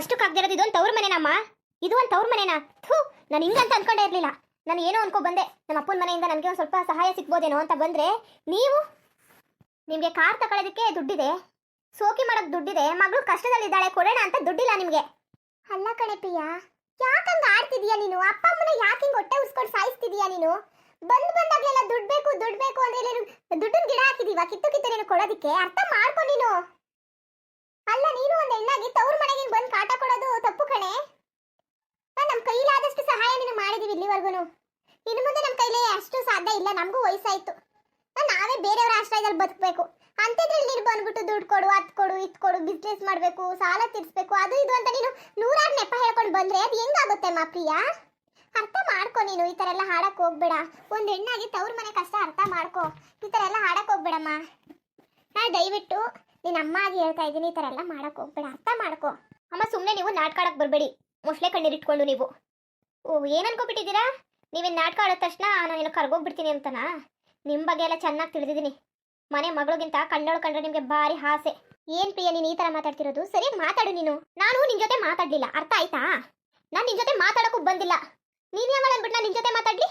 ಕಷ್ಟಕ್ಕಾಗ್ದಿರೋದು ಇದೊಂದು ತವ್ರ ಮನೆನಮ್ಮ ಇದು ಒಂದು ತವ್ರ ಮನೆನಾ? ಥೂ, ನಾನು ಹಿಂಗಂತ ಅನ್ಕೊಂಡೇ ಇರಲಿಲ್ಲ. ನಾನು ಏನೋ ಅನ್ಕೊ ಬಂದೆ. ನಮ್ಮ ಅಪ್ಪನ ಮನೆಯಿಂದ ನನಗೆ ಒಂದು ಸ್ವಲ್ಪ ಸಹಾಯ ಸಿಗ್ಬೋದೇನೋ ಅಂತ ಬಂದರೆ ನೀವು ನಿಮಗೆ ಕಾರ್ ತಗೊಳ್ಳೋದಕ್ಕೆ ದುಡ್ಡಿದೆ, ಸೋಕಿ ಮಾಡೋಕೆ ದುಡ್ಡಿದೆ, ಮಗಳು ಕಷ್ಟದಲ್ಲಿದ್ದಾಳೆ ಕೊಡೋಣ ಅಂತ ದುಡ್ಡಿಲ್ಲ ನಿಮಗೆ. ಅಲ್ಲ ಕಣೆ ಪ್ರಿಯಾ ಯಾಕಂಗ ಆಡ್ತಿದೀಯ ನೀನು? ಅಪ್ಪ ಅಮ್ಮನ ಯಾಕೆ ಹಿಂಗೆ ಹೊಟ್ಟೆ ಉಸ್ಕೊಂಡು ಸಾಯಿಸ್ತಿದೀಯ ನೀನು? ಬಂದು ಬಂದಾಗ್ಲೆಲ್ಲ ದುಡ್ಡು ಬೇಕು ದುಡ್ಡು ಬೇಕು ಅಂದ್ರೆ ದುಡ್ಡಿನ ಗಿಡ ಹಾಕಿದೀವ, ಕಿತ್ತು ಕಿತ್ತು ನೀನು ಕೊಡೋದಕ್ಕೆ? ಅರ್ಥ ಮಾಡ್ಕೊ ನೀನು. ಅಲ್ಲ, ನೀನು ಒಂದು ಹೆಣ್ಣಾಗಿ ತವ್ರ ಮನೆಗೆ ಬಂದು ಕಾಟ ಕೊಡೋದು ತಪ್ಪು ಕಣೆ. ನಮ್ಮ ನಮ್ ಕೈಲಾದಷ್ಟು ಸಹಾಯ ನೀನು ಮಾಡಿದೀವಿ ಇಲ್ಲಿವರೆಗೂ ಇನ್ನು ಮುಂದೆ ನಮ್ಮ ಕೈಲೇ ಅಷ್ಟು ಸಾಧ್ಯ ಇಲ್ಲ, ನಮಗೂ ವಯಸ್ಸಾಯ್ತು ನಾವೇ ಬೇರೆಯವರ ಆಶ್ರಯದಲ್ಲಿ ಬದುಕಬೇಕು. ಅಂತಿದ್ರಲ್ಲಿ ನೀನು ಬಂದ್ಬಿಟ್ಟು ದುಡ್ಡು ಕೊಡು ಅತ್ ಕೊಡು ಇತ್ ಕೊಡು ಬಿಸ್ನೆಸ್ ಮಾಡಬೇಕು, ಸಾಲ ತೀರಿಸ್ಬೇಕು, ಅದು ಇದು ಅಂತ ನೀನು ನೂರಾರು ನೆಪ ಹೇಳ್ಕೊಂಡು ಬಂದ್ರೆ ಅದು ಹೆಂಗಾಗುತ್ತೆ ಮಾ ಪ್ರಿಯಾ? ಅರ್ಥ ಮಾಡ್ಕೊ ನೀನು, ಈ ಥರ ಎಲ್ಲ ಹಾಡಕ್ಕೆ ಹೋಗ್ಬೇಡ. ಒಂದು ಹೆಣ್ಣಾಗಿ ತವ್ರ ಮನೆ ಕಷ್ಟ ಅರ್ಥ ಮಾಡ್ಕೊ. ಈ ಥರ ಎಲ್ಲ ಹಾಡಕ್ಕೆ ಹೋಗ್ಬೇಡಮ್ಮ. ನಾ ದಯವಿಟ್ಟು. ನಿನ್ನ ಅಮ್ಮ ಆಗಿ ಹೇಳ್ತಾ ಇದ್ದೀನಿ ಈ ತರ ಎಲ್ಲ ಮಾಡಕ್ ಹೋಗ್ಬೇಡ, ಅರ್ಥ ಮಾಡ್ಕೊ. ಅಮ್ಮ ಸುಮ್ಮನೆ ನೀವು ನಾಟಕ ಆಡಕ್ ಬರಬೇಡಿ. ಮೊಸಳೆ ಕಣ್ಣೀರಿಟ್ಕೊಂಡು ನೀವು. ಓ, ಏನ್ ಅನ್ಕೊಬಿಟ್ಟಿದ್ದೀರಾ? ನೀವೇನ್ ನಾಟಕ ತಕ್ಷಣ ನಾನು ಕರ್ಗೋಗ್ಬಿಡ್ತೀನಿ ಅಂತನಾ? ನಿಮ್ಮ ಬಗ್ಗೆ ಎಲ್ಲ ಚೆನ್ನಾಗಿ ತಿಳಿದಿದ್ದೀನಿ. ಮನೆ ಮಗಳಿಗಿಂತ ಕಣ್ಣೋಳು ಕಂಡ್ರೆ ನಿಮಗೆ ಭಾರಿ ಆಸೆ ಏನ್ ಪ್ರಿಯ, ನೀನು ಈ ತರ ಮಾತಾಡ್ತಿರೋದು? ಸರಿಯಾಗಿ ಮಾತಾಡು ನೀನು. ನಾನು ನಿನ್ ಜೊತೆ ಮಾತಾಡ್ಲಿಲ್ಲ. ಅರ್ಥ ಆಯ್ತಾ? ನಾನು ನಿನ್ ಜೊತೆ ಮಾತಾಡೋಕ್ಕೂ ಬಂದಿಲ್ಲ. ನೀನ್ ಯಾವಾಗ ಅನ್ಬಿಟ್ಟು ನಾನು ನಿನ್ ಜೊತೆ ಮಾತಾಡ್ಲಿ?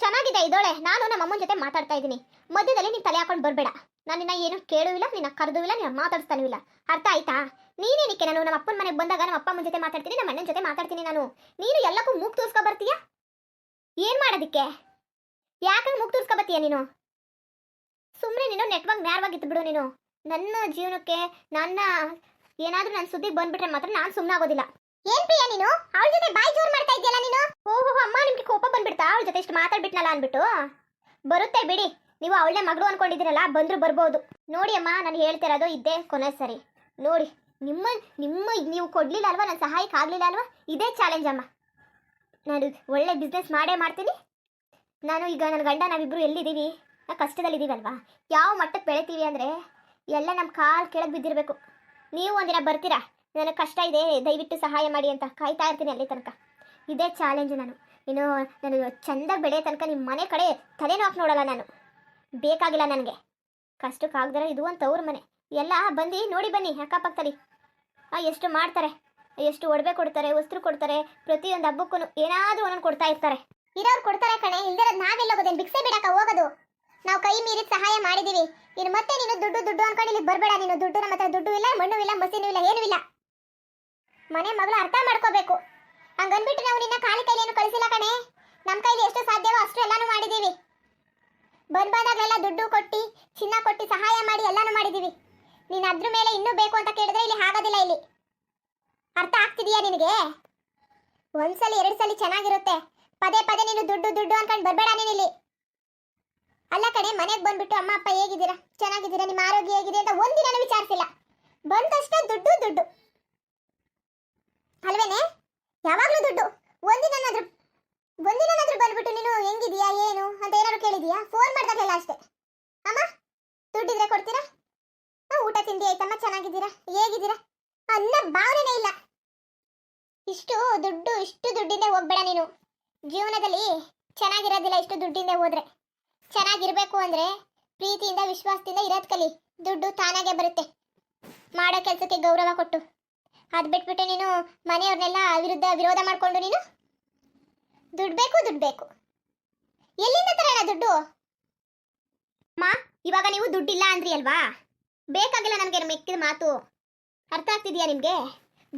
ಚೆನ್ನಾಗಿದೆ ಇದೋಳೆ ನಾನು ನಮ್ಮ ಅಮ್ಮನ ಜೊತೆ ಮಾತಾಡ್ತಾ ಇದ್ದೀನಿ ಮಧ್ಯದಲ್ಲಿ ನೀನ್ ತಲೆ ಹಾಕೊಂಡು ಬರ್ಬೇಡ. ನಾನು ನಿನ್ನ ಏನು ಕೇಳೂ ಇಲ್ಲ ನಿನ್ನ ಕರೆದುವಿಲ್ಲ, ನಿನ್ನ ಮಾತಾಡಿಸ್ತಾನೂ ಇಲ್ಲ. ಅರ್ಥ ಆಯ್ತಾ? ನೀನೇನಿಕ್ಕೆ ನಾನು ನಮ್ಮ ಅಪ್ಪನ ಮನೆಗೆ ಬಂದಾಗ ನಮ್ಮ ಅಪ್ಪ ಅಮ್ಮನ ಜೊತೆ ಮಾತಾಡ್ತೀನಿ, ನಮ್ಮ ಅಣ್ಣನ ಜೊತೆ ಮಾತಾಡ್ತೀನಿ ನಾನು? ನೀನು ಎಲ್ಲಕ್ಕೂ ಮೂಗ್ ತೋರ್ಸ್ಕೊ ಬರ್ತೀಯಾ? ಏನು ಮಾಡೋದಿಕ್ಕೆ? ಯಾಕೆ ಮೂಗ್ ತೋರ್ಸ್ಕೊ ಬರ್ತೀಯ ನೀನು? ಸುಮ್ಮನೆ ನೀನು ನೆಟ್ವರ್ಕ್ ನೇರವಾಗಿತ್ತು ಬಿಡು ನೀನು. ನನ್ನ ಜೀವನಕ್ಕೆ ನನ್ನ ಏನಾದರೂ ನನ್ನ ಸುದ್ದಿಗೆ ಬಂದ್ಬಿಟ್ರೆ ಮಾತ್ರ ನಾನು ಸುಮ್ಮನೆ ಆಗೋದಿಲ್ಲ. ಏನ್ ಪ್ರಿಯ ನೀನು? ಅವಳ ಜೊತೆ ಬಾಯಿ ಜೋರ್ ಮಾಡ್ತಾ ಇದೆಯಲ್ಲ ನೀನು? ಓಹೋ ಅಮ್ಮ ನಿಮ್ಗೆ ಕೋಪ ಬಂದ್ಬಿಡ್ತಾ? ಅವಳ ಜೊತೆ ಇಷ್ಟು ಮಾತಾಡ್ಬಿಟ್ನಲ್ಲ ಅನ್ಬಿಟ್ಟು ಬರುತ್ತೆ ಬಿಡಿ. ನೀವು ಅವಳೇ ಮಗಳು ಅನ್ಕೊಂಡಿದ್ದೀರಲ್ಲ, ಬಂದರೂ ಬರ್ಬೋದು. ನೋಡಿ ಅಮ್ಮ, ನಾನು ಹೇಳ್ತಿರೋದು ಇದ್ದೇ ಕೊನೆ ಸರಿ. ನೋಡಿ, ನಿಮ್ಮ ನಿಮ್ಮ ನೀವು ಕೊಡಲಿಲ್ಲ ಅಲ್ವಾ ನನ್ನ ಸಹಾಯಕ್ಕೆ ಆಗಲಿಲ್ಲ ಅಲ್ವಾ ಇದೇ ಚಾಲೆಂಜ್ ಅಮ್ಮ. ನಾನು ಒಳ್ಳೆ ಬಿಸ್ನೆಸ್ ಮಾಡೇ ಮಾಡ್ತೀನಿ. ನಾನು ಈಗ ನನ್ನ ಗಂಡ ನಾವಿಬ್ಬರು ಎಲ್ಲಿದ್ದೀವಿ? ಕಷ್ಟದಲ್ಲಿದ್ದೀವಲ್ವಾ? ಯಾವ ಮಟ್ಟಕ್ಕೆ ಬೆಳಿತೀವಿ ಅಂದರೆ, ಎಲ್ಲ ನಮ್ಮ ಕಾಲು ಕೆಳಗೆ ಬಿದ್ದಿರಬೇಕು. ನೀವು ಒಂದಿನ ಬರ್ತೀರಾ? ನನಗೆ ಕಷ್ಟ ಇದೆ, ದಯವಿಟ್ಟು ಸಹಾಯ ಮಾಡಿ ಅಂತ ಕಾಯ್ತಾ ಇರ್ತೀನಿ ಅಲ್ಲಿ ತನಕ. ಇದೇ ಚಾಲೆಂಜ್ ನಾನು. ಇನ್ನು, ನಾನು ಚೆಂದಾಗಿ ಬೆಳೆಯೋ ತನಕ ನಿಮ್ಮ ಮನೆ ಕಡೆ ತಲೆನೂ ಹಾಕಿ ನೋಡಲ್ಲ ನಾನು. ಬೇಕಾಗಿಲ್ಲ ನನಗೆ. ಕಷ್ಟಕ್ಕಾಗ್ದರೆ ಇದು ಒಂದು ತವ್ರ ಮನೆ. ಎಲ್ಲ ಬಂದು ನೋಡಿ ಬನ್ನಿ, ಅಕ್ಕಪಕ್ಕದಲ್ಲಿ. ಎಷ್ಟು ಮಾಡ್ತಾರೆ? ಎಷ್ಟು ಒಡವೆ ಕೊಡ್ತಾರೆ, ವಸ್ತ್ರ ಕೊಡ್ತಾರೆ, ಪ್ರತಿಯೊಂದು ಹಬ್ಬಕ್ಕೂ ಏನಾದರೂ ಒಂದೊಂದು ಕೊಡ್ತಾ ಇರ್ತಾರೆ. ಇರೋರು ಕೊಡ್ತಾರೆ ಕಣೆ, ಇಲ್ದಿರೋದು ನಾವೆಲ್ಲ ಹೋಗೋದೇನು ಬಿಕ್ಸೆ ಬಿಡಕ ಹೋಗೋದು. ನಾವು ಕೈ ಮೀರಿ ಸಹಾಯ ಮಾಡಿದೀವಿ. ಇನ್ನು ಮತ್ತೆ ನೀನು ದುಡ್ಡು ದುಡ್ಡು ಅನ್ಕೊಂಡು ಇಲ್ಲಿ ಬರಬೇಡ. ನೀನು ದುಡ್ಡು ನಮ್ಮ ಹತ್ರ ದುಡ್ಡು ಇಲ್ಲ, ಮಣ್ಣು ಇಲ್ಲ, ಮಸೀನು ಇಲ್ಲ, ಏನೂ ಇಲ್ಲ. ಮನೆ ಮಗಳು ಅರ್ಥ ಮಾಡ್ಕೋಬೇಕು. ಹಂಗನ್ಬಿಟ್ಟು ನಾವು ನಿನ್ನ ಖಾಲಿ ಕೈಲೇನು ಕಳಿಸಿಲ್ಲ ಕಣೆ. ನಮ್ಮ ಕೈಲಿ ಎಷ್ಟು ಸಾಧ್ಯವೋ ಅಷ್ಟು ಎಲ್ಲಾನು ಮಾಡಿದೀವಿ. ಬಂದ್ ಬಂದಾಗಲೆಲ್ಲ ದುಡ್ಡು ಕೊಟ್ಟು, ಚಿನ್ನ ಕೊಟ್ಟು ಸಹಾಯ ಮಾಡಿ ಎಲ್ಲಾನು ಮಾಡಿದೀವಿ. ನೀನು ಅದ್ರ ಮೇಲೆ ಇನ್ನೂ ಬೇಕು ಅಂತ ಕೇಳಿದ್ರೆ ಇಲ್ಲಿ ಆಗೋದಿಲ್ಲ ಇಲ್ಲಿ. ಅರ್ಥ ಆಗ್ತಿದೀಯಾ ನಿನಗೆ? ಒಂದ್ಸಲಿ ಎರಡು ಸಲ ಚೆನ್ನಾಗಿರುತ್ತೆ. ಪದೇ ಪದೇ ನೀನು ದುಡ್ಡು ದುಡ್ಡು ಅನ್ಕೊಂಡು ಬರಬೇಡ ನೀನು ಇಲ್ಲಿ. ಅಲ್ಲ ಕಡೆ ಮನೆಗೆ ಬಂದ್ಬಿಟ್ಟು ಅಮ್ಮ, ಅಪ್ಪ ಹೇಗಿದ್ದೀರಾ? ಚೆನ್ನಾಗಿದ್ದೀರಾ? ನಿಮ್ಮ ಆರೋಗ್ಯ ಹೇಗಿದೆ ಅಂತ ಒಂದಿನ ವಿಚಾರಿಸಿಲ್ಲ. ಬಂದ ತಕ್ಷಣ ದುಡ್ಡು ದುಡ್ಡು. ಅಲ್ವೇನೆ? ಯಾವಾಗಲೂ ದುಡ್ಡು. ಒಂದಿನಾದ್ರೂ ಒಂದಿನಾದ್ರೂ ಬಂದ್ಬಿಟ್ಟು ನೀನು ಹೆಂಗಿದೀಯಾ, ಏನು ಅಂತ ಏನಾದ್ರು ಕೇಳಿದೀಯಾ? ಫೋನ್ ಮಾಡ್ದಾಗೆಲ್ಲ ಅಷ್ಟೇ. ಅಮ್ಮ, ದುಡ್ಡಿದ್ರೆ ಕೊಡ್ತೀರಾ? ಊಟ ತಿಂಡಿ ಆಯ್ತಮ್ಮ, ಚೆನ್ನಾಗಿದ್ದೀರಾ? ಹೇಗಿದ್ದೀರಾ? ಅನ್ನ ಭಾವನೆ ಇಲ್ಲ. ಇಷ್ಟು ದುಡ್ಡು, ಇಷ್ಟು ದುಡ್ಡಿಂದ ಹೋಗ್ಬೇಡ ನೀನು. ಜೀವನದಲ್ಲಿ ಚೆನ್ನಾಗಿರೋದಿಲ್ಲ ಇಷ್ಟು ದುಡ್ಡಿಂದ ಹೋದ್ರೆ. ಚೆನ್ನಾಗಿರ್ಬೇಕು ಅಂದ್ರೆ ಪ್ರೀತಿಯಿಂದ, ವಿಶ್ವಾಸದಿಂದ ಇರೋದ್ ಕಲಿ. ದುಡ್ಡು ತಾನಾಗೆ ಬರುತ್ತೆ. ಮಾಡೋ ಕೆಲಸಕ್ಕೆ ಗೌರವ ಕೊಟ್ಟು. ಅದ್ ಬಿಟ್ಬಿಟ್ಟು ನೀನು ಮನೆಯವ್ರನ್ನೆಲ್ಲ ವಿರುದ್ಧ ವಿರೋಧ ಮಾಡ್ಕೊಂಡು ನೀನು ದುಡ್ಡು ಬೇಕು ದುಡ್ಡು ಬೇಕು. ಎಲ್ಲಿಂದ ತರೋಣ ದುಡ್ಡು? ಅಮ್ಮ ಇವಾಗ ನೀವು ದುಡ್ಡಿಲ್ಲ ಅಂದ್ರಿ ಅಲ್ವಾ? ಬೇಕಾಗಿಲ್ಲ ನಮಗೆ ಮೆಕ್ಕಿದ ಮಾತು. ಅರ್ಥ ಆಗ್ತಿದ್ಯಾ ನಿಮಗೆ?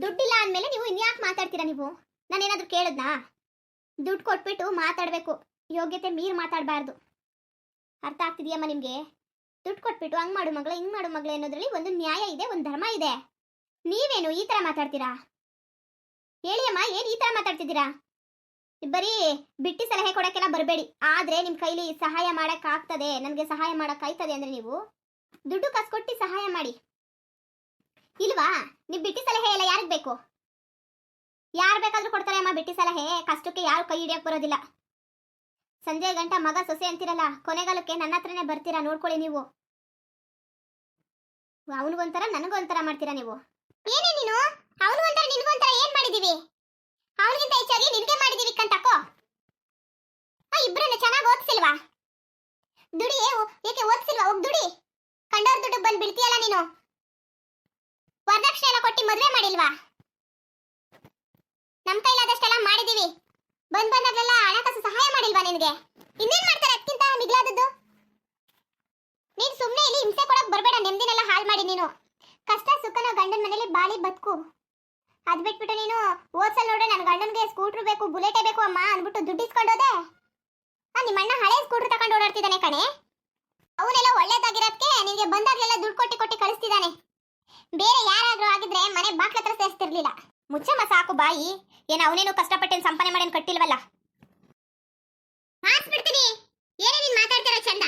ದುಡ್ಡಿಲ್ಲ ಅಂದಮೇಲೆ ನೀವು ಇನ್ಯಾಕೆ ಮಾತಾಡ್ತೀರಾ ನೀವು? ನಾನೇನಾದ್ರೂ ಕೇಳಿದ್ನಾ? ದುಡ್ಡು ಕೊಟ್ಬಿಟ್ಟು ಮಾತಾಡಬೇಕು. ಯೋಗ್ಯತೆ ಮೀರ್ ಮಾತಾಡಬಾರ್ದು. ಅರ್ಥ ಆಗ್ತಿದೆಯಮ್ಮ ನಿಮಗೆ? ದುಡ್ಡು ಕೊಟ್ಬಿಟ್ಟು ಹಂಗ್ ಮಾಡು ಮಗಳು, ಹಿಂಗೆ ಮಾಡು ಮಗಳು ಅನ್ನೋದ್ರಲ್ಲಿ ಒಂದು ನ್ಯಾಯ ಇದೆ, ಒಂದು ಧರ್ಮ ಇದೆ. ನೀವೇನು ಈ ಥರ ಮಾತಾಡ್ತೀರಾ? ಹೇಳಿ ಅಮ್ಮ ಏನು ಈ ಥರ ಮಾತಾಡ್ತಿದ್ದೀರಾ? ಬರೀ ಬಿಟ್ಟಿ ಸಲಹೆ ಕೊಡಕ್ಕೆಲ್ಲ ಬರಬೇಡಿ. ಆದ್ರೆ ನಿಮ್ ಕೈಲಿ ಸಹಾಯ ಮಾಡಕ್ ಆಗ್ತದೆ ನನಗೆ ಸಹಾಯ ಮಾಡಕ್ ಆಯ್ತದೆ ಅಂದ್ರೆ ನೀವು ದುಡ್ಡು ಕಾಸು ಕೊಟ್ಟು ಸಹಾಯ ಮಾಡಿ. ಇಲ್ವಾ? ನೀವು ಬಿಟ್ಟಿ ಸಲಹೆ ಎಲ್ಲ ಯಾರಿಗ್ ಬೇಕು? ಯಾರು ಬೇಕಾದ್ರೂ ಕೊಡ್ತಾರೆ ಅಮ್ಮ ಬಿಟ್ಟಿ ಸಲಹೆ. ಕಷ್ಟಕ್ಕೆ ಯಾರು ಕೈ ಹಿಡಿಯಕ್ ಬರೋದಿಲ್ಲ. ಸಂಜೆ ಗಂಟ ಮಗ ಸೊಸೆ ಅಂತಿರಲ್ಲ, ಕೊನೆಗಾಲಕ್ಕೆ ನನ್ನ ಹತ್ರನೇ ಬರ್ತೀರಾ? ನೋಡ್ಕೊಳ್ಳಿ ನೀವು. ಅವನಿಗೊಂಥರ ನನಗೊಂಥರ ಮಾಡ್ತೀರಾ ನೀವು? ಏನೇ ನೀನು? ಅವನಿಗೊಂಥರ ನಿನಗೊಂಥರ ಏನ್ ಮಾಡಿದೀವಿ ಅವನಿಗಿಂತ ಹೆಚ್ಚಾಗಿ ನಿನಗೆ ಮಾಡಿದೀವಿ ಕಂತಕೋ ಇಬ್ಬರನ್ನ ಚೆನ್ನಾಗಿ ಓದಿಸಿಲ್ವಾ? ದುಡಿ ಏಕೆ ಓದಿಸಿಲ್ವಾ? ಹೋಗ್ ದುಡಿ. ಕಂಡವ್ರ ದುಡ್ಡು ಬಂದು ಬಿಡ್ತೀಯಲ್ಲ ನೀನು. ವರದಕ್ಷಿಣೆ ಎಲ್ಲ ಕೊಟ್ಟು ಮದುವೆ ಮಾಡಿಲ್ವಾ? ನಮ್ಮ ಕೈಲಾದಷ್ಟೆಲ್ಲ ಮಾಡಿದೀವಿ ಬಂದ್ ಬಂದಾಗ್ಲೆಲ್ಲ ಹಣಕಾಸು ಸಹಾಯ ಮಾಡಿಲ್ವಾ ನಿನಗೆ? ಇನ್ನೇನ್ ಮಾಡ್ತಾರೆ ಅದಕ್ಕಿಂತ ಮಿಗಿಲಾದದ್ದು? ನೀನ್ ಸುಮ್ಮನೆ ಇಲ್ಲಿ ಹಿಂಸೆ ಕೊಡಕ್ ಬರಬೇಡ, ನೆಮ್ಮದಿನೆಲ್ಲ ಹಾಳು ಮಾಡಿ ನೀನು. ಕಷ್ಟ ಸುಖನ ಗಂಡನ ಮನೇಲಿ ಬಾಳಿ ಬದುಕು. ಅದ್ ಬಿಟ್ಬಿಟ್ಟು ನೀನು ಓದ್ಸಲ್ ನೋಡ್ರೆ ನನ್ ಗಂಡನ್ಗೆ ಸ್ಕೂಟರ್ ಬೇಕು, ಬುಲೆಟೇ ಬೇಕು ಅಮ್ಮ ಅಂದ್ಬಿಟ್ಟು ದುಡ್ಡು ಇಸ್ಕೊಂಡೋದೆ ನಿಮ್ಮಣ್ಣ ಹಳೆ ಸ್ಕೂಟರ್ ತಗೊಂಡು ಓಡಾಡ್ತಿದ್ದಾನೆ ಕಣೆ. ಅವನೆಲ್ಲ ಒಳ್ಳೇದಾಗಿರೋದಕ್ಕೆ ನಿನಗೆ ಬಂದಾಗ್ಲೆಲ್ಲ ದುಡ್ಡು ಕೊಟ್ಟಿ ಕೊಟ್ಟಿ ಕಳಿಸ್ತಿದ್ದಾನೆ ಬೇರೆ ಯಾರಾದ್ರೂ ಆಗಿದ್ರೆ ಮನೆ ಬಾಕ್ಲ ಹತ್ರ ಸೇರಿಸ್ತಿರ್ಲಿಲ್ಲ. ಮುಚ್ಚಮ್ಮ ಸಾಕು ಬಾಯಿ. ಏನ್ ಅವನೇನು ಕಷ್ಟಪಟ್ಟೇನು ಸಂಪಾದನೆ ಮಾಡೇನು ಕಟ್ಟಿಲ್ವಲ್ಲ? ಮಾಡಿಸ್ಬಿಡ್ತೀನಿ ಏನೇ ನೀನ್ ಮಾತಾಡ್ತಿರೋ ಚಂದ?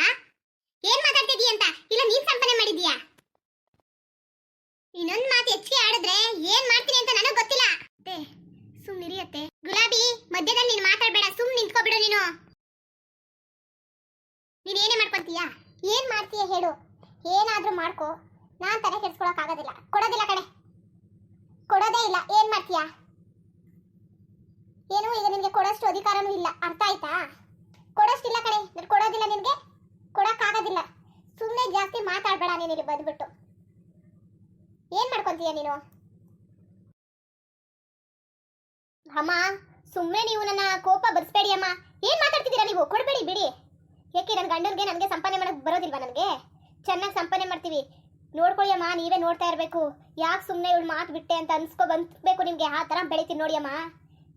ಏನ್ ಮಾತಾಡ್ತಿದೀಯ ಅಂತ? ಇಲ್ಲ ನೀನ್ ಸಂಪಾದನೆ ಮಾಡಿದೀಯಾ ಇನ್ನೊಂದ್ ಮಾತು ಹೆಚ್ಚಿಗೆ ಆಡಿದ್ರೆ ಏನ್ ಮಾಡ್ತೀನಿ ಅಂತ ನನಗ್ ಗೊತ್ತಿಲ್ಲ ಅತ್ತೆ ಸುಮ್ನಿರಿಯತ್ತೆ ಗುಲಾಬಿ ಮಧ್ಯದಲ್ಲಿ ನೀನ್ ಮಾತಾಡ್ಬೇಡ ಸುಮ್ ನಿಂತ್ಕೊಬಿಡು ನೀನು ನೀನ್ ಏನು ಮಾಡ್ತೀಯ ಹೇಳು. ಏನಾದ್ರೂ ಮಾಡ್ಕೋ. ನಾನ್ ತಲೆ ಕೆಡ್ಸ್ಕೊಳಕ್ ಆಗೋದಿಲ್ಲ. ಕೊಡೋದಿಲ್ಲ ಕಣೆ. ಕೊಡೋದೇ ಇಲ್ಲ. ಏನ್ ಮಾಡ್ತೀಯಾ? ಏನು ಈಗ ನಿನ್ಗೆ ಕೊಡೋಷ್ಟು ಅಧಿಕಾರನೂ ಇಲ್ಲ. ಅರ್ಥ ಆಯ್ತಾ? ಕೊಡೋಷ್ಟಿಲ್ಲ ಕಣೆ. ನಾನು ಕೊಡೋದಿಲ್ಲ ನಿನ್ಗೆ. ಕೊಡಕ್ಕಾಗೋದಿಲ್ಲ ಸುಮ್ಮನೆ ಜಾಸ್ತಿ ಮಾತಾಡ್ಬೇಡ ನೀನು ಇಲ್ಲಿ ಬಂದ್ಬಿಟ್ಟು. ಏನ್ ಮಾಡ್ಕೊಂತೀಯ ನೀನು? ಅಮ್ಮ ಸುಮ್ಮನೆ ನೀವು ನನ್ನ ಕೋಪ ಬರ್ಸ್ಬೇಡಿ ಅಮ್ಮ. ಏನ್ ಮಾತಾಡ್ತಿದ್ದೀರಾ ನೀವು? ಕೊಡ್ಬೇಡಿ, ಬಿಡಿ. ಯಾಕೆ ನನ್ನ ಗಂಡನಿಗೆ ನನಗೆ ಸಂಪಾದನೆ ಮಾಡಕ್ ಬರೋದಿಲ್ವಾ ನನಗೆ? ಚೆನ್ನಾಗಿ ಸಂಪಾದನೆ ಮಾಡ್ತೀವಿ. ನೋಡ್ಕೊಳ್ಳಿ ಅಮ್ಮ, ನೀವೇ ನೋಡ್ತಾ ಇರಬೇಕು. ಯಾಕೆ ಸುಮ್ಮನೆ ಇವಳು ಮಾತು ಬಿಟ್ಟೆ ಅಂತ ಅನ್ಸ್ಕೊ ಬಂದ್ಬೇಕು ನಿಮಗೆ? ಆ ಥರ ಬೆಳಿತೀನಿ ನೋಡಿ ಅಮ್ಮ.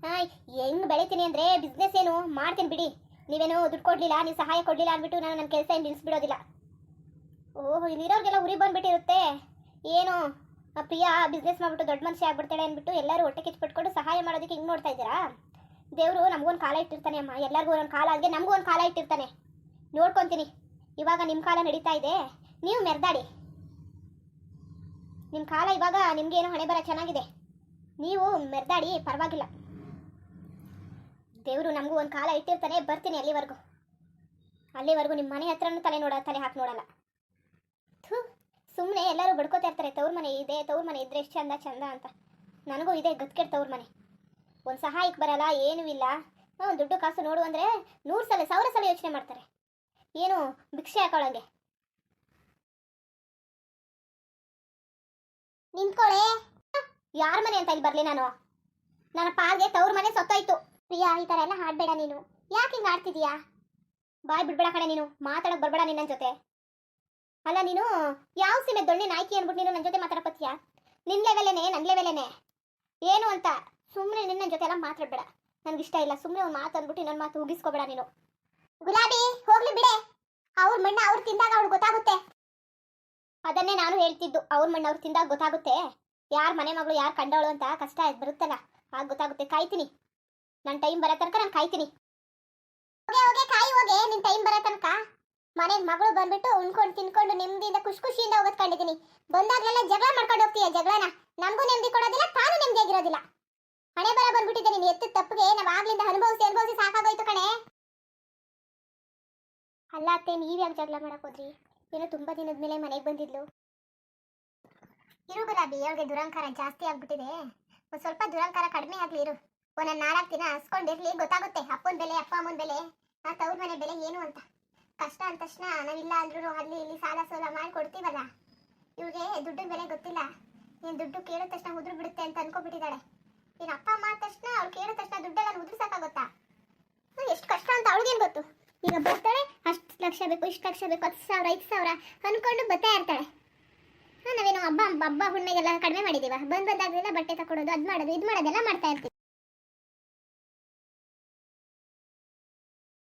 ಹಾಂ ಹೆಂಗ್ ಬೆಳಿತೀನಿ ಅಂದರೆ ಬಿಸ್ನೆಸ್ ಏನು? ಮಾಡ್ತೀನಿ ಬಿಡಿ. ನೀವೇನು ದುಡ್ಡು ಕೊಡಲಿಲ್ಲ, ನೀವು ಸಹಾಯ ಕೊಡಲಿಲ್ಲ ಅಂದ್ಬಿಟ್ಟು ನಾನು ನನ್ನ ಕೆಲಸ ಏನು ನಿಲ್ಲಿಸ್ಬಿಡೋದಿಲ್ಲ ಓಹೋ, ಇಲ್ಲಿರೋರಿಗೆಲ್ಲ ಉರಿ ಬಂದ್ಬಿಟ್ಟಿರುತ್ತೆ. ಏನು? ಪ್ರಿಯಾ ಬಿಸ್ನೆಸ್ ಮಾಡ್ಬಿಟ್ಟು ದೊಡ್ಡ ಮನುಷ್ಯ ಆಗ್ಬಿಡ್ತಾಳೆ ಅಂದ್ಬಿಟ್ಟು ಎಲ್ಲರೂ ಹೊಟ್ಟೆ ಕಿಚ್ಚಿಬಿಟ್ಕೊಂಡು ಸಹಾಯ ಮಾಡೋದಕ್ಕೆ ಹಿಂಗೆ ನೋಡ್ತಾ ಇದ್ದೀರಾ? ದೇವರು ನಮಗೊಂದು ಕಾಲ ಇಟ್ಟಿರ್ತಾನೆ ಅಮ್ಮ. ಎಲ್ಲರಿಗೂ ಒಂದೊಂದು ಕಾಲ, ಹಾಗೆ ನಮಗೂ ಒಂದು ಕಾಲ ಇಟ್ಟಿರ್ತಾನೆ. ನೋಡ್ಕೊತೀನಿ. ಇವಾಗ ನಿಮ್ಮ ಕಾಲ ನಡೀತಾ ಇದೆ. ನೀವು ಮೆರ್ದಾಡಿ. ನಿಮ್ಮ ಕಾಲ ಇವಾಗ ನಿಮ್ಗೆ ಏನೋ ಹಣೆ ಬರ ಚೆನ್ನಾಗಿದೆ. ನೀವು ಮೆರ್ದಾಡಿ, ಪರವಾಗಿಲ್ಲ. ದೇವರು ನಮಗೂ ಒಂದು ಕಾಲ ಇಟ್ಟಿರ್ತಾನೆ, ಬರ್ತೀನಿ ಅಲ್ಲಿವರೆಗೂ. ಅಲ್ಲಿವರೆಗೂ ನಿಮ್ಮ ಮನೆ ಹತ್ರನೂ ತಲೆ ನೋಡ, ತಲೆ ಹಾಕಿ ನೋಡಲ್ಲ. ಥೂ ಸುಮ್ಮನೆ ಎಲ್ಲರೂ ಬಡ್ಕೋತಾ ಇರ್ತಾರೆ. ತವ್ರ ಮನೆ ಇದೆ, ತವ್ರ ಮನೆ ಇದ್ರೆ ಎಷ್ಟು ಚಂದ ಚಂದ ಅಂತ. ನನಗೂ ಇದೆ ಗತ್ಕೆಟ್ ತವ್ರ ಮನೆ. ಒಂದು ಸಹಾಯಕ್ಕೆ ಬರಲ್ಲ, ಏನೂ ಇಲ್ಲ. ದುಡ್ಡು ಕಾಸು ನೋಡು ಅಂದರೆ ನೂರು ಸಲ, ಸಾವಿರ ಸಲ ಯೋಚನೆ ಮಾಡ್ತಾರೆ. ಏನು ಭಿಕ್ಷೆ ಹಾಕೊಳ್ಳಂಗೆ ನಿಂತ್ಕೊಳ್ಳೆ ಯಾರ ಮನೆ ಅಂತ ಇಲ್ಲಿ ಬರ್ಲಿ ನಾನು? ನನ್ನ ಪಾಲ್ಗೆ ತವ್ರ ಮನೆ ಸೊತ್ತಾಯ್ತು. ಪ್ರಿಯಾ, ಈ ಥರ ಎಲ್ಲ ಹಾಡ್ಬೇಡ ನೀನು. ಯಾಕೆ ಹಿಂಗೆ ಆಡ್ತಿದೀಯಾ? ಬಾಯ್ ಬಿಡ್ಬೇಡ ಕಣೆ ನೀನು. ಮಾತಾಡಕ್ ಬರ್ಬೇಡ ನೀನು ನನ್ನ ಜೊತೆ. ಅಲ್ಲ ನೀನು, ಯಾವ ಸೀಮೆ ದೊಣ್ಣೆ ನಾಯ್ಕಿ ಅಂದ್ಬಿಟ್ಟು ನೀನು ನನ್ನ ಜೊತೆ ಮಾತಾಡಕತ್ತೀಯ? ನಿನ್ನ ಲೆವೆಲೇನೆ ನನ್ನ ಲೆವೆಲೇನೆ ಏನು ಅಂತ ಸುಮ್ಮನೆ ನಿನ್ನ ಜೊತೆ ಎಲ್ಲ ಮಾತಾಡ್ಬೇಡ. ನನ್ಗೆ ಇಷ್ಟ ಇಲ್ಲ. ಸುಮ್ಮನೆ ಒಂದು ಮಾತು ಅಂದ್ಬಿಟ್ಟು ಇನ್ನೊಂದು ಮಾತು ಉಗಿಸ್ಕೋಬೇಡ ನೀನು. ಗುಲಾಬಿ, ಹೋಗ್ಲಿ ಬಿಡೆ. ಅವ್ರ ಮಣ್ಣ ಅವ್ರು ತಿಂದಾಗ ಅವ್ಳು ಗೊತ್ತಾಗುತ್ತೆ. ಅದನ್ನೇ ನಾನು ಹೇಳ್ತಿದ್ದು. ಅವ್ರ ಮಣ್ಣ ಅವ್ರು ತಿಂದಾಗ ಗೊತ್ತಾಗುತ್ತೆ. ಯಾರ ಮನೆ ಮಗಳು ಯಾರು ಕಂಡವಳು ಅಂತ ಕಷ್ಟ ಬರುತ್ತಲ್ಲ. ಆಗ ಗೊತ್ತಾಗುತ್ತೆ. ಕಾಯ್ತೀನಿ. ನನ್ನ ಟೈಮ್ ಬರೋ ತನಕ ನಾನು ಕಾಯ್ತೀನಿ. ಕಾಯಿ, ಹೋಗೆ. ನಿನ್ ಟೈಮ್ ಬರೋ ತನಕ. ಮನೆಗೆ ಮಗಳು ಬಂದ್ಬಿಟ್ಟು ಉಣ್ಕೊಂಡು ತಿನ್ಕೊಂಡು ನೆಮ್ಮದಿಯಿಂದ ಖುಷಿ ಖುಷಿಯಿಂದ ಹೋಗೋದ್ ಕಂಡಿದ್ದೀನಿ ಬಂದಾಗ್ಲೆಲ್ಲ ಜಗಳ ಮಾಡ್ಕೊಂಡು ಹೋಗ್ತೀಯ ಜಗಳನ? ನಮಗೂ ನೆಮ್ಮದಿ ಕೊಡೋದಿಲ್ಲ, ತಾನು ನೆಮ್ಮದಿಯಾಗಿರೋದಿಲ್ಲ. ಹಣೆ ಬರ ಬಂದ್ಬಿಟ್ಟಿದೆ ನೀನು ಎತ್ತ ತಪ್ಪಿಗೆ. ನಾವು ಆಗ್ಲಿಂದ ಅನುಭವಿಸಿ ಅನುಭವಿಸಿ ಸಾಕಾಗೋಯ್ತು ಕಣೆ. ಅಲ್ಲ ಅತ್ತೆ, ನೀವ್ ಯಾಕೆ ಜಗಳ ಮಾಡಕ್ ಹೋದ್ರಿ? ಏನೋ ತುಂಬಾ ದಿನದ ಮೇಲೆ ಮನೆಗೆ ಬಂದಿದ್ಲು. ಇರು ಗುಲಾಬಿ, ಅವ್ರಿಗೆ ದುರಂಕಾರ ಜಾಸ್ತಿ ಆಗ್ಬಿಟ್ಟಿದೆ. ಒಂದ್ ಸ್ವಲ್ಪ ದುರಂಕಾರ ಕಡಿಮೆ ಆಗ್ಲಿ ಇರು. ಒಂದ್ ನಾಲ್ಕು ದಿನ ಹಸ್ಕೊಂಡಿರ್ಲಿ ಗೊತ್ತಾಗುತ್ತೆ. ಅಪ್ಪನ ಬೆಲೆ, ಅಪ್ಪ ಅಮ್ಮನ ಬೆಲೆ. ಆ ತವ್ರ ಮನೆ ಬೆಲೆ ಏನು ಅಂತ. ಕಷ್ಟ ಅಂದ ತಕ್ಷಣ ನಾವಿಲ್ಲ ಅಂದ್ರೂ ಅಲ್ಲಿ ಇಲ್ಲಿ ಸಾಲ ಸೋಲ ಮಾಡಿ ಕೊಡ್ತೀವಲ್ಲ? ಇವ್ರಿಗೆ ದುಡ್ಡಿನ ಬೆಲೆ ಗೊತ್ತಿಲ್ಲ. ನೀನ್ ದುಡ್ಡು ಕೇಳಿದ ತಕ್ಷಣ ಉದ್ರು ಬಿಡುತ್ತೆ ಅಂತ ಅನ್ಕೊಬಿಟ್ಟಿದ್ದಾಳೆ ನೀನ್ ಅಪ್ಪ ಅಮ್ಮ ತಕ್ಷಣ ಅವ್ಳು ಕೇಳಿದ ತಕ್ಷಣ ದುಡ್ಡೆಲ್ಲ ಉದುರ್ಸಕ್ಕಾಗುತ್ತಾ ಎಷ್ಟು ಕಷ್ಟ ಅಂತ ಅವ್ಳಿಗೇನು ಗೊತ್ತು? ಈಗ ಬರ್ತಾಳೆ ಲಕ್ಷ ಬೇಕು ಇಷ್ಟು ಲಕ್ಷ ಬೇಕು ಹತ್ತು ಸಾವಿರ, ಐದು ಸಾವಿರ ಅಂದ್ಕೊಂಡು ಬರ್ತಾ ಇರ್ತಾಳೆ. ನಾವೇನೋ ಹಬ್ಬ ಹಬ್ಬ ಹುಣ್ಣೆಗೆಲ್ಲ ಕಡಿಮೆ ಮಾಡಿದೀವ? ಬಂದ್ ಬಂದಾಗೆಲ್ಲ ಬಟ್ಟೆ ತಕೊಡೋದು ಅದು ಮಾಡೋದು, ಇದು ಮಾಡೋದೆಲ್ಲ ಮಾಡ್ತಾ ಇರ್ತೀವಿ.